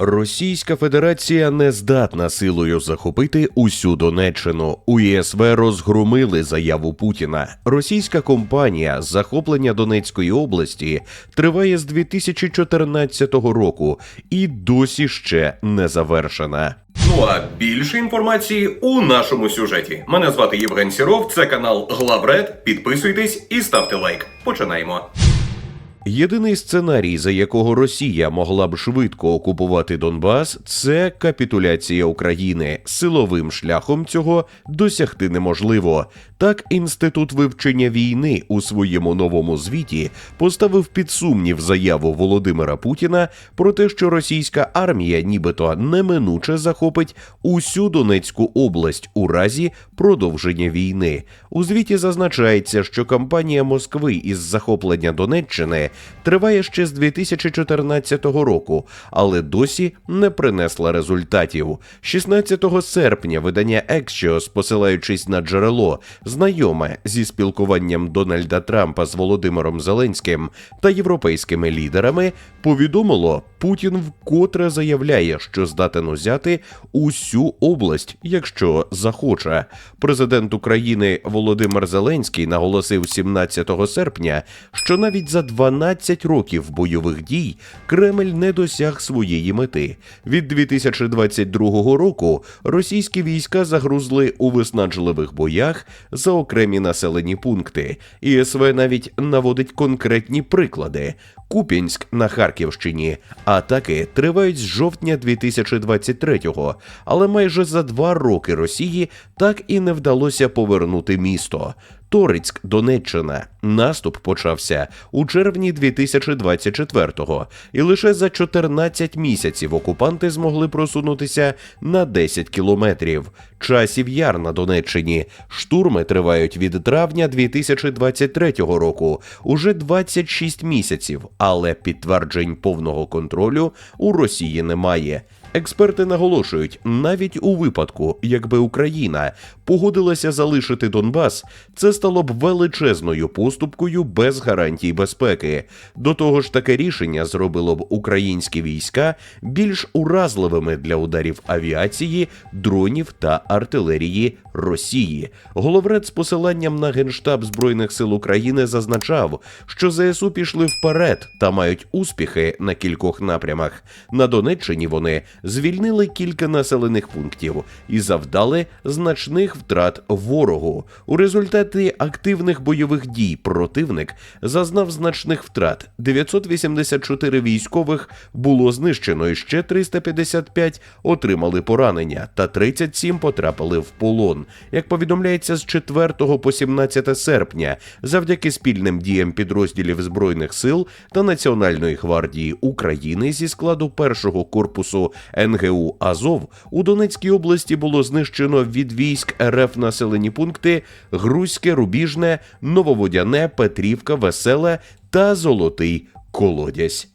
Російська Федерація не здатна силою захопити усю Донеччину. У ЄСВ розгромили заяву Путіна. Російська компанія захоплення Донецької області триває з 2014 року і досі ще не завершена. Ну а більше інформації у нашому сюжеті. Мене звати Євген Сіров, це канал Главред. Підписуйтесь і ставте лайк. Починаємо. Єдиний сценарій, за якого Росія могла б швидко окупувати Донбас, це капітуляція України. Силовим шляхом цього досягти неможливо. Так, інститут вивчення війни у своєму новому звіті поставив під сумнів заяву Володимира Путіна про те, що російська армія, нібито неминуче захопить усю Донецьку область у разі продовження війни. У звіті зазначається, що кампанія Москви із захоплення Донеччини триває ще з 2014 року, але досі не принесла результатів. 16 серпня видання Axios, посилаючись на джерело, знайоме зі спілкуванням Дональда Трампа з Володимиром Зеленським та європейськими лідерами, повідомило, Путін вкотре заявляє, що здатен узяти усю область, якщо захоче. Президент України Володимир Зеленський наголосив 17 серпня, що навіть за 12 років бойових дій Кремль не досяг своєї мети. Від 2022 року російські війська загрузли у виснажливих боях за окремі населені пункти. ІСВ навіть наводить конкретні приклади. Куп'янськ на Харківщині. Атаки тривають з жовтня 2023-го, але майже за два роки Росії так і не вдалося повернути місто. Торицьк, Донеччина. Наступ почався у червні 2024-го, і лише за 14 місяців окупанти змогли просунутися на 10 кілометрів. Часів яр на Донеччині. Штурми тривають від травня 2023 року, уже 26 місяців, але підтверджень повного контролю у Росії немає. Експерти наголошують, навіть у випадку, якби Україна погодилася залишити Донбас, це стало б величезною поступкою без гарантій безпеки. До того ж, таке рішення зробило б українські війська більш уразливими для ударів авіації, дронів та артилерії Росії. Головред з посиланням на генштаб збройних сил України зазначав, що ЗСУ пішли вперед та мають успіхи на кількох напрямах. На Донеччині вони звільнили кілька населених пунктів і завдали значних втрат ворогу. У результаті активних бойових дій противник зазнав значних втрат. 984 військових було знищено, і ще 355 отримали поранення, та 37 потрапили в полон. Як повідомляється з 4 по 17 серпня, завдяки спільним діям підрозділів збройних сил та Національної гвардії України зі складу першого корпусу НГУ Азов у Донецькій області було знищено від військ РФ населені пункти Грузьке, Рубіжне, Нововодяне, Петрівка, Веселе та Золотий Колодязь.